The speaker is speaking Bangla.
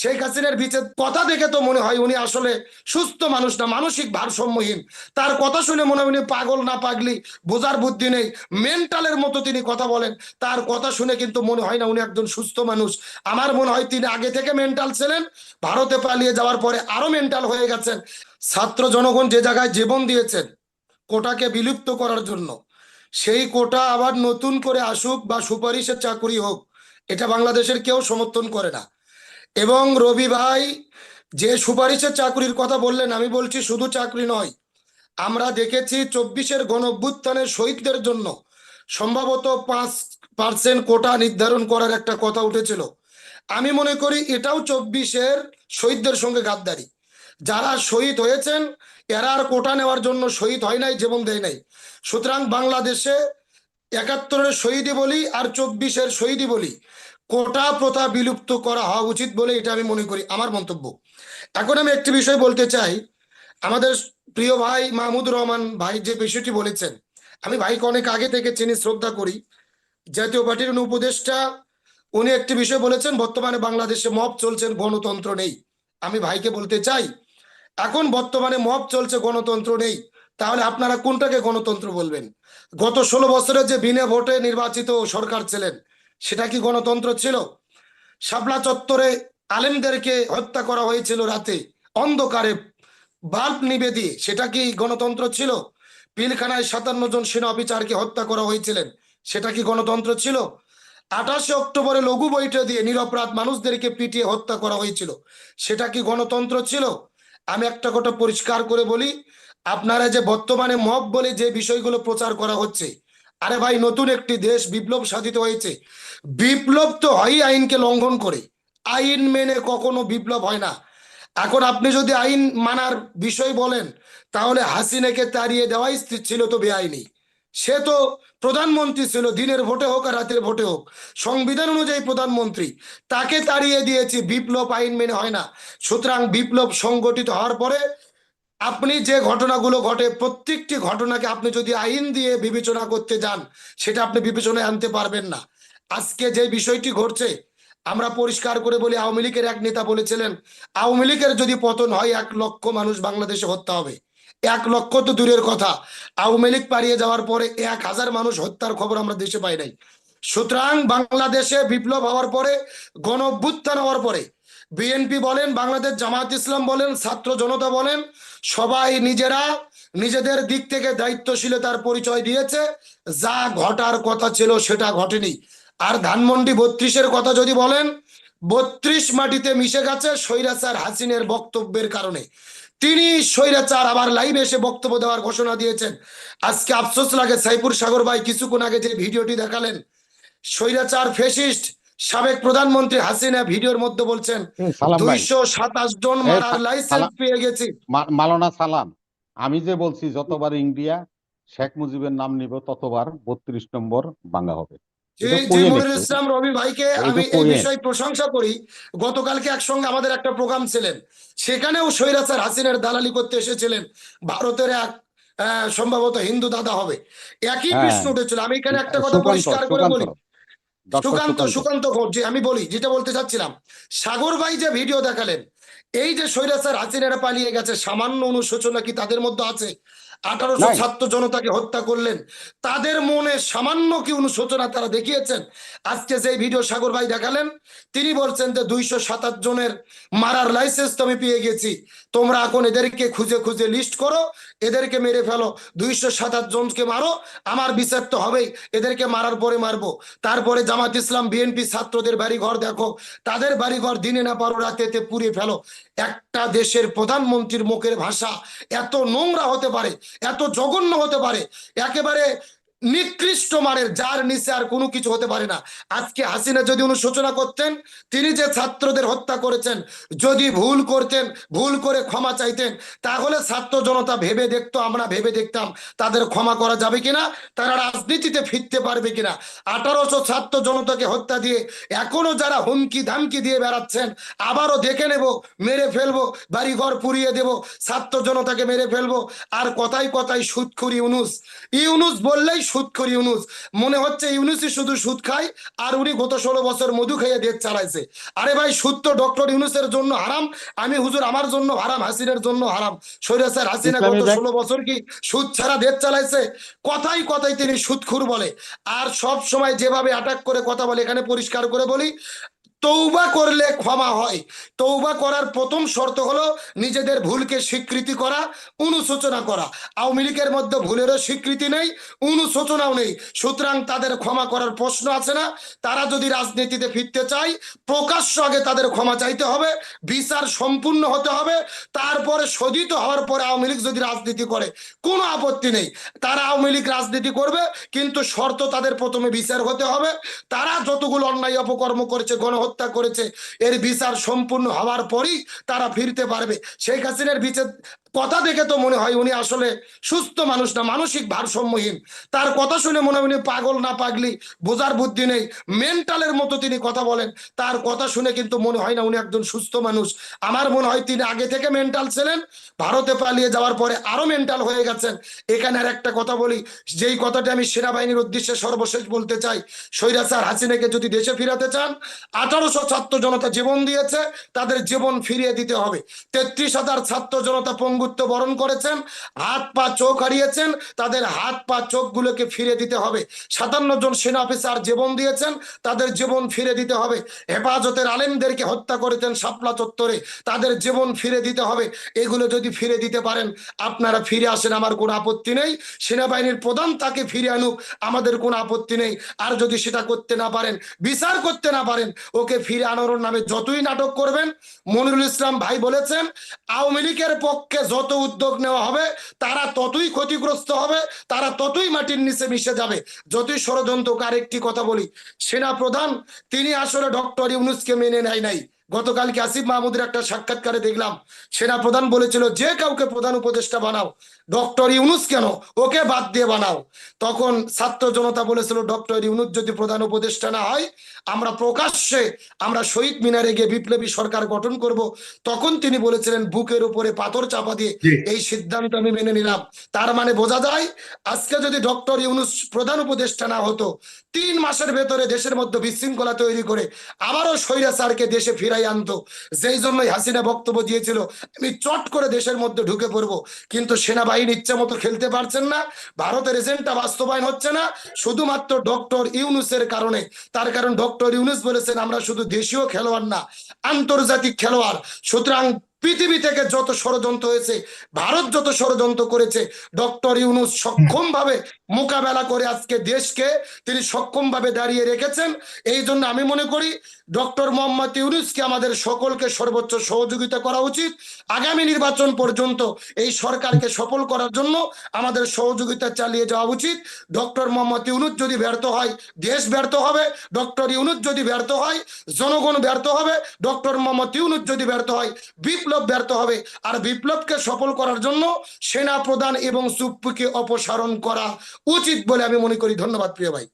শেখ হাসিনার বিচে কথা দেখে তো মনে হয় উনি আসলে সুস্থ মানুষ না, মানসিক ভারসাম্যহীন। তার কথা শুনে মনে হয় উনি পাগল না পাগলি, বোঝার বুদ্ধি নেই, মেন্টালের মতো তিনি কথা বলেন। তার কথা শুনে কিন্তু মনে হয় না উনি একজন সুস্থ মানুষ। আমার মনে হয় তিনি আগে থেকে মেন্টাল ছিলেন, ভারতে পালিয়ে যাওয়ার পরে আরও মেন্টাল হয়ে গেছেন। ছাত্র জনগণ যে জায়গায় জীবন দিয়েছেন, কোটাকে বিলুপ্ত করার জন্য, সেই কোটা আবার নতুন করে আসুক বা সুপারিশের চাকরি হোক, এটা বাংলাদেশের কেউ সমর্থন করে না। এবং রবি ভাই, যে সুপারিশের চাকরির কথা বললেন, আমি বলছি শুধু চাকরি নয়। আমরা দেখেছি চব্বিশের গণ অভ্যুত্থানের শহীদদের জন্য সম্ভবত পাঁচ পার্সেন্ট কোটা নির্ধারণ করার একটা কথা উঠেছিল। আমি মনে করি এটাও চব্বিশের শহীদদের সঙ্গে গাদ্দারি। যারা শহীদ হয়েছেন, এরা আর কোটা নেওয়ার জন্য শহীদ হয় নাই, জীবন দেয় নাই। সুতরাং বাংলাদেশে একাত্তরের শহীদই বলি আর চব্বিশের শহীদই বলি। কোটা প্রথা বিলুপ্ত করা হওয়া উচিত বলে এটা আমি মনে করি, আমার মন্তব্য। এখন আমি একটি বিষয় বলতে চাই। আমাদের প্রিয় ভাই মাহমুদুর রহমান ভাই যে বিষয়টি বলেছেন, আমি ভাইকে অনেক আগে থেকে চিনি, শ্রদ্ধা করি। জাতীয় পার্টির উপদেষ্টা উনি একটি বিষয় বলেছেন, বর্তমানে বাংলাদেশে মব চলছেন, গণতন্ত্র নেই। আমি ভাইকে বলতে চাই, এখন বর্তমানে মব চলছে, গণতন্ত্র নেই, তাহলে আপনারা কোনটাকে গণতন্ত্র বলবেন? গত ষোলো বছরে যে বিনা ভোটে নির্বাচিত সরকার ছিলেন সেটা কি গণতন্ত্র ছিল? শাপলা চত্বরে আলেমদেরকে হত্যা করা হয়েছিল রাতে। অন্ধকারে বাল্ব নিবে দিয়ে সেটা কি গণতন্ত্র ছিল? পিলখানায় সাতান্ন জন সেনা অফিসারকে হত্যা করা হয়েছিলেন, সেটা কি গণতন্ত্র ছিল? আঠাশে অক্টোবরে লঘু বৈঠক দিয়ে নিরপরাধ মানুষদেরকে পিটিয়ে হত্যা করা হয়েছিল, সেটা কি গণতন্ত্র ছিল? আমি একটা কথা পরিষ্কার করে বলি, আপনারা যে বর্তমানে মব বলে যে বিষয়গুলো প্রচার করা হচ্ছে আরে ভাই, নতুন একটি দেশ বিপ্লব সাধিত হয়েছে। বিপ্লব তো হয় আইনকে লঙ্ঘন করে। আইন মেনে কখনো বিপ্লব হয় না। এখন আপনি যদি আইন মানার বিষয় বলেন, তাহলে হাসিনাকে তাড়িয়ে দেওয়াই ছিল তো বেআইনি। সে তো প্রধানমন্ত্রী ছিল, দিনের ভোটে হোক আর রাতের ভোটে হোক। সংবিধান অনুযায়ী প্রধানমন্ত্রী। তাকে তাড়িয়ে দিয়েছি, বিপ্লব আইন মেনে হয় না। সুতরাং বিপ্লব সংগঠিত হওয়ার পরে আপনি যে ঘটনাগুলো ঘটে, প্রত্যেকটি ঘটনাকে আপনি যদি আইন দিয়ে বিবেচনা করতে যান, সেটা আপনি বিবেচনায় আনতে পারবেন না। আজকে যে বিষয়টি ঘটছে, আমরা পরিষ্কার করে বলি, আওয়ামী লীগের এক নেতা বলেছিলেন, আওয়ামী লীগের যদি পতন হয়, এক লক্ষ মানুষ বাংলাদেশে হত্যা হবে। এক লক্ষ তো দূরের কথা। আওয়ামী লীগ পালিয়ে যাওয়ার পরে এক হাজার মানুষ হত্যার খবর আমরা দেশে পাই নাই। সুতরাং বাংলাদেশে বিপ্লব হওয়ার পরে গণ হওয়ার পরে বিএনপি বলেন, বাংলাদেশ জামাত ইসলাম বলেন, ছাত্র জনতা বলেন, সবাই নিজেরা নিজেদের দিক থেকে দায়িত্বশীলতার পরিচয় দিয়েছে। যা ঘটার কথা ছিল সেটা ঘটেনি। আর ধানমন্ডি বত্রিশের কথা যদি বলেন, বত্রিশ মাটিতে মিশে গেছে স্বৈরাচার হাসিনের বক্তব্যের কারণে। তিনি স্বৈরাচার আবার লাইভে এসে বক্তব্য দেওয়ার ঘোষণা দিয়েছেন। আজকে আফসোস লাগে সাইপুর সাগর ভাই কিছুক্ষণ আগে যে ভিডিওটি দেখালেন, স্বৈরাচার ফেসিস্ট সাবেক প্রধানমন্ত্রী হাসিনা ভিডিওর মধ্যে বলছেন দুইশো সাতাশ জন মারার লাইসেন্স পেয়ে গেছি। মালানা সালাম আমি যে বলছি যতবার ইন্ডিয়া শেখ মুজিবের নাম নিব ততবার বত্রিশ নম্বর বাংলা হবে। ইসলাম রবি ভাইকে আমি এই বিষয়ে প্রশংসা করি। গতকালকে একসঙ্গে আমাদের একটা প্রোগ্রাম ছিলেন। সেখানেও স্বৈরাচার হাসিনের দালালি করতে এসেছিলেন। ভারতের এক আহ, সম্ভবত হিন্দু দাদা হবে। একই হ্যাঁ। প্রশ্ন উঠেছিল। আমি এখানে একটা কথা পরিষ্কার করে বলি। সুকান্ত সুকান্ত। ঘোষ আমি বলি যেটা বলতে চাচ্ছিলাম সাগর ভাই যে ভিডিও দেখালেন এই যে স্বৈরাচার হাসিনারা পালিয়ে গেছে সামান্য অনুশোচনা কি তাদের মধ্যে আছে? আঠারোশো। ছাত্র জনতাকে হত্যা করলেন। তাদের মনে সামান্য কি অনুশোচনা তারা দেখিয়েছেন। আজকে যে ভিডিও সাগর ভাই দেখালেন তিনি বলছেন যে দুইশো সাতাশ জনের মারার লাইসেন্স তো আমি পেয়ে গেছি। তোমরা এখন এদেরকে খুঁজে খুঁজে লিস্ট করো এদেরকে মেরে ফেলো দুইশো সাতাশ জনকে মারো আমার বিচার তো হবেই এদেরকে মারার পরে মারবো। তারপরে জামাত ইসলাম বিএনপি ছাত্রদের বাড়ি ঘর দেখো তাদের বাড়ি ঘর দিনে না পারো রাতেতে পুড়িয়ে ফেলো। একটা দেশের প্রধানমন্ত্রীর মুখের ভাষা এত নোংরা হতে পারে এত জঘন্য হতে পারে। একেবারে নিকৃষ্ট মানের, যার নিচে আর কোনো কিছু হতে পারে না। আজকে হাসিনা যদি অনুশোচনা করতেন, তিনি যে ছাত্রদের হত্যা করেছেন, যদি ভুল করতেন, ভুল করে ক্ষমা চাইতেন, তাহলে ছাত্র জনতা ভেবে দেখতো, আমরা ভেবে দেখতাম, তাদের ক্ষমা করা যাবে কিনা, তারা রাজনীতিতে ফিরতে পারবে কিনা। আঠারোশো ছাত্র জনতাকে হত্যা দিয়ে, এখনও যারা হুমকি ধামকি দিয়ে বেড়াচ্ছেন, আবারও দেখে নেব, মেরে ফেলব, বাড়িঘর পুড়িয়ে দেব, ছাত্র জনতাকে মেরে ফেলব। আর কথাই কথাই সুৎখুরি ইউনুস। ইউনুস বললেই সুদখোর ইউনুস। মনে হচ্ছে ইউনুসই শুধু সুদ খায় আর উনি গত ষোলো বছর মধু খাইয়ে দেশ চালাইছে। আরে ভাই সুদ তো ডক্টর ইউনুসের জন্য হারাম আমি হুজুর আমার জন্য হারাম হাসিনের জন্য হারাম। সৈরা স্যার হাসিনা গত ষোলো বছর কি সুদ ছাড়া দেশ চালাইছে? কথাই কথাই তিনি সুদখুর বলে। আর সব সময় যেভাবে অ্যাটাক করে কথা বলে এখানে পরিষ্কার করে বলি তৌবা করলে ক্ষমা হয়। তৌবা করার প্রথম শর্ত হলো নিজেদের ভুলকে স্বীকৃতি করা, অনুশোচনা করা। আওয়ামী লীগের মধ্যে ভুলেরও স্বীকৃতি নেই, অনুশোচনাও নেই। সুতরাং তাদের ক্ষমা করার প্রশ্ন আছে না। তারা যদি রাজনীতিতে ফিরতে চায়, প্রকাশ্য আগে তাদের ক্ষমা চাইতে হবে, বিচার সম্পূর্ণ হতে হবে, তারপরে শোধিত হওয়ার পরে আওয়ামী লীগ যদি রাজনীতি করে, কোনো আপত্তি নেই। তারা আওয়ামী লীগ রাজনীতি করবে, কিন্তু শর্ত তাদের প্রথমে বিচার হতে হবে। তারা যতগুলো অন্যায় অপকর্ম করেছে, গণহত্যা করেছে। এর বিচার সম্পূর্ণ হওয়ার পরই তারা ফিরতে পারবে। শেখ হাসিনার বিচার কথা দেখে তো মনে হয় উনি আসলে সুস্থ মানুষ না, মানসিক ভারসাম্যহীন। তার কথা শুনে মনে হয় পাগল না পাগলি, বোঝার বুদ্ধি নেই। মেন্টালের মতো তিনি কথা বলেন, তার কথা শুনে কিন্তু মনে হয় না উনি একজন সুস্থ মানুষ। আমার মনে হয় তিনি আগে থেকে মেন্টাল ছিলেন, ভারতে পালিয়ে যাওয়ার পরে আরও মেন্টাল হয়ে গেছেন। এখানে আর একটা কথা বলি, যেই কথাটা আমি সেনাবাহিনীর উদ্দেশ্যে সর্বশেষ বলতে চাই স্বৈরাচার হাসিনাকে যদি দেশে ফিরাতে চান, আঠারোশো ছাত্র জনতা জীবন দিয়েছে, তাদের জীবন ফিরিয়ে দিতে হবে। তেত্রিশ হাজার ছাত্র জনতা পঙ্গুত্ব বরণ করেছেন, হাত পা চোখ হারিয়েছেন, তাদের হাত পা চোখগুলোকে ফিরে দিতে হবে। সাতান্ন জন সেনা অফিসার জীবন দিয়েছেন, তাদের জীবন ফিরে দিতে হবে। হেফাজতের আলেমদেরকে হত্যা করেছেন শাপলা চত্বরে, তাদের জীবন ফিরে দিতে হবে। এগুলো যদি ফিরে দিতে পারেন, আপনারা ফিরে আসেন, আমার কোনো আপত্তি নেই। সেনাবাহিনীর প্রধান তাকে ফিরে আনুক, আমাদের কোনো আপত্তি নেই। আর যদি সেটা করতে না পারেন, বিচার করতে না পারেন, ওকে ফিরে আনানোর নামে যতই নাটক করবেন, মনিরুল ইসলাম ভাই বলেছেন, আওয়ামী লীগের পক্ষে যত উদ্যোগ নেওয়া হবে, তারা ততই ক্ষতিগ্রস্ত হবে, তারা ততই মাটির নিচে মিশে যাবে। যতই ষড়যন্ত্রকার একটি কথা বলি সেনা প্রধান তিনি আসলে ডক্টর ইউনুসকে মেনে নেয় নাই। গতকালকে আসিফ মাহমুদের একটা সাক্ষাৎকারে দেখলাম। সেনা প্রধান বলেছিল যে কাউকে প্রধান উপদেষ্টা বানাও ডক্টর ইউনুস কেন? ওকে বাদ দিয়ে বানাও। তখন ছাত্র জনতা বলেছিল ডক্টর ইউনুস যদি প্রধান উপদেষ্টা না হয় আমরা প্রকাশ্যে আমরা শহীদ মিনারে গিয়ে বিপ্লবী সরকার গঠন করব। তখন তিনি বলেছিলেন বুকের উপরে পাথর চাপা দিয়ে এই সিদ্ধান্ত আমি মেনে নিলাম। তার মানে বোঝা যায় আজকে যদি ডক্টর ইউনুস প্রধান উপদেষ্টা না হতো তিন মাসের ভেতরে দেশের মধ্যে বিশৃঙ্খলা তৈরি করে আবারও স্বৈরাচারকে দেশে ফিরাই আনতো। যেই জন্যই হাসিনা বক্তব্য দিয়েছিল, আমি চট করে দেশের মধ্যে ঢুকে পড়ব। কিন্তু সেনাবাহিনী ইচ্ছা মতো খেলতে পারছেন না, ভারতের এজেন্টটা বাস্তবায়ন হচ্ছে না, শুধুমাত্র ডক্টর ইউনুসের কারণে। তার কারণ ডক্টর ইউনুস বলেছেন, আমরা শুধু দেশীয় খেলোয়াড় না, আন্তর্জাতিক খেলোয়াড়। সুতরাং পৃথিবী থেকে যত ষড়যন্ত্র হয়েছে, ভারত যত ষড়যন্ত্র করেছে, ডক্টর ইউনুস সক্ষম ভাবে মোকাবেলা করে আজকে দেশকে তিনি সক্ষম ভাবে দাঁড়িয়ে রেখেছেন। এই জন্য আমি মনে করি ডক্টর মোহাম্মদ ইউনুসকে আমাদের সকলকে সর্বোচ্চ সহযোগিতা করা উচিত। আগামী নির্বাচন পর্যন্ত এই সরকারকে সফল করার জন্য আমাদের সহযোগিতা চালিয়ে যাওয়া উচিত। ডক্টর মোহাম্মদ ইউনুস যদি ব্যর্থ হয়, দেশ ব্যর্থ হবে। ডক্টর ইউনুস যদি ব্যর্থ হয়, জনগণ ব্যর্থ হবে। ডক্টর মোহাম্মদ ইউনুস যদি ব্যর্থ হয়, বিপ্লব ব্যর্থ হবে। আর বিপ্লবকে সফল করার জন্য সেনা প্রধান এবং চুপ্পুকে অপসারণ করা উচিত বলে আমি মনে করি। ধন্যবাদ প্রিয় ভাই।